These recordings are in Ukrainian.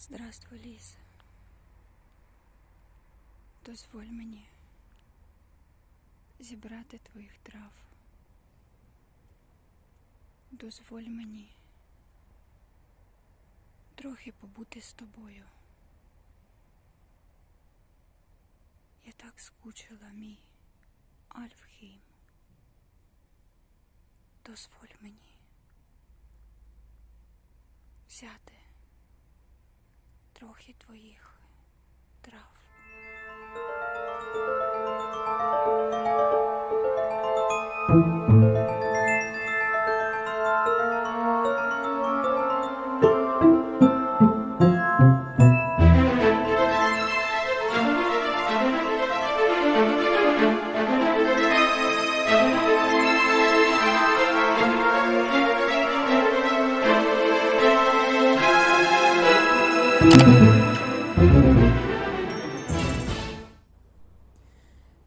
Здравствуй, Ліса. Дозволь мені зібрати твоїх трав. Дозволь мені трохи побути з тобою. Я так скучила, мій Альфхейм. Дозволь мені взяти трохи твоїх трав.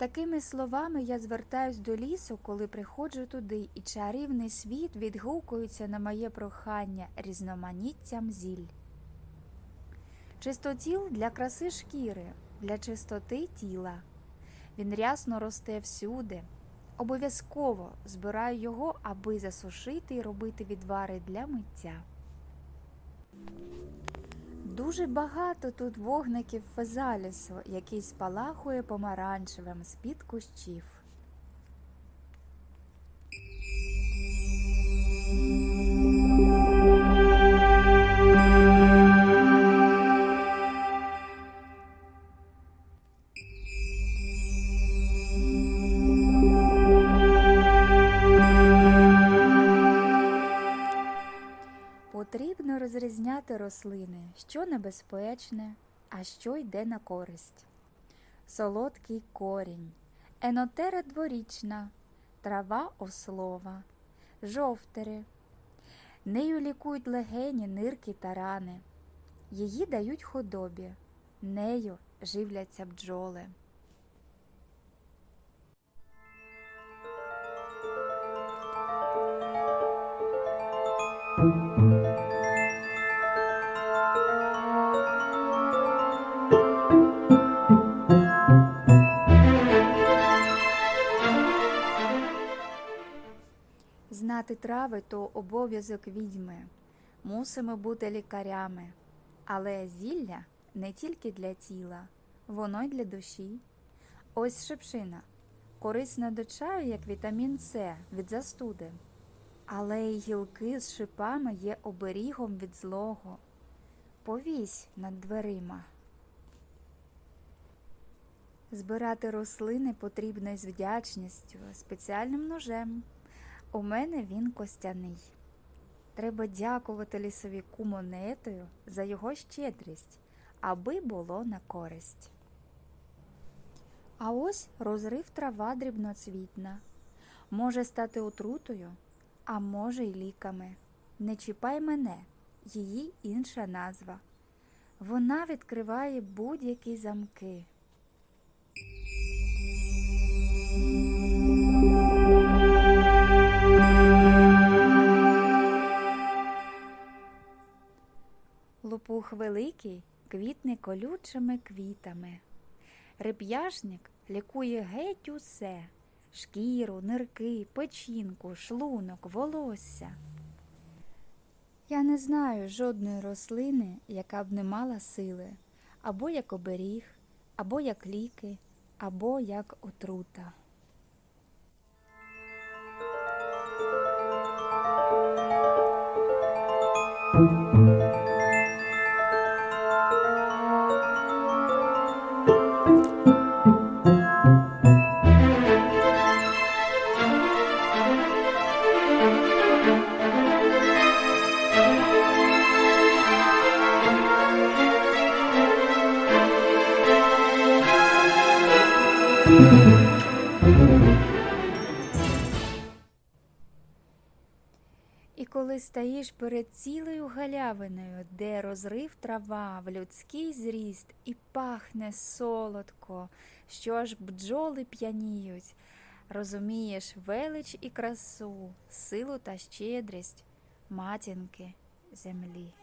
Такими словами я звертаюсь до лісу, коли приходжу туди, і чарівний світ відгукується на моє прохання різноманіттям зіль. Чистотіл для краси шкіри, для чистоти тіла. Він рясно росте всюди. Обов'язково збираю його, аби засушити і робити відвари для миття. Дуже багато тут вогників фезалісу, який спалахує помаранчевим з-під кущів. Розрізняти рослини, що небезпечне, а що йде на користь. Солодкий корінь, енотера дворічна, трава ослова, жовтери. Нею лікують легені, нирки та рани. Її дають худобі, нею живляться бджоли. Знати трави то обов'язок відьми. Мусимо бути лікарями. Але зілля не тільки для тіла, воно й для душі. Ось шипшина. Корисна до чаю, як вітамін С від застуди. Але й гілки з шипами є оберігом від злого. Повісь над дверима. Збирати рослини потрібно із вдячністю, спеціальним ножем. У мене він костяний. Треба дякувати лісовіку монетою за його щедрість, аби було на користь. А ось розрив трава дрібноцвітна. Може стати отрутою, а може й ліками. Не чіпай мене, її інша назва. Вона відкриває будь-які замки. Лопух великий квітне колючими квітами. Реп'яшник лікує геть усе шкіру, нирки, печінку, шлунок, волосся. Я не знаю жодної рослини, яка б не мала сили, або як оберіг, або як ліки, або як отрута. І коли стоїш перед цілою галявиною, де розрив трава в людський зріст і пахне солодко, що аж бджоли п'яніють, розумієш велич і красу, силу та щедрість матінки землі.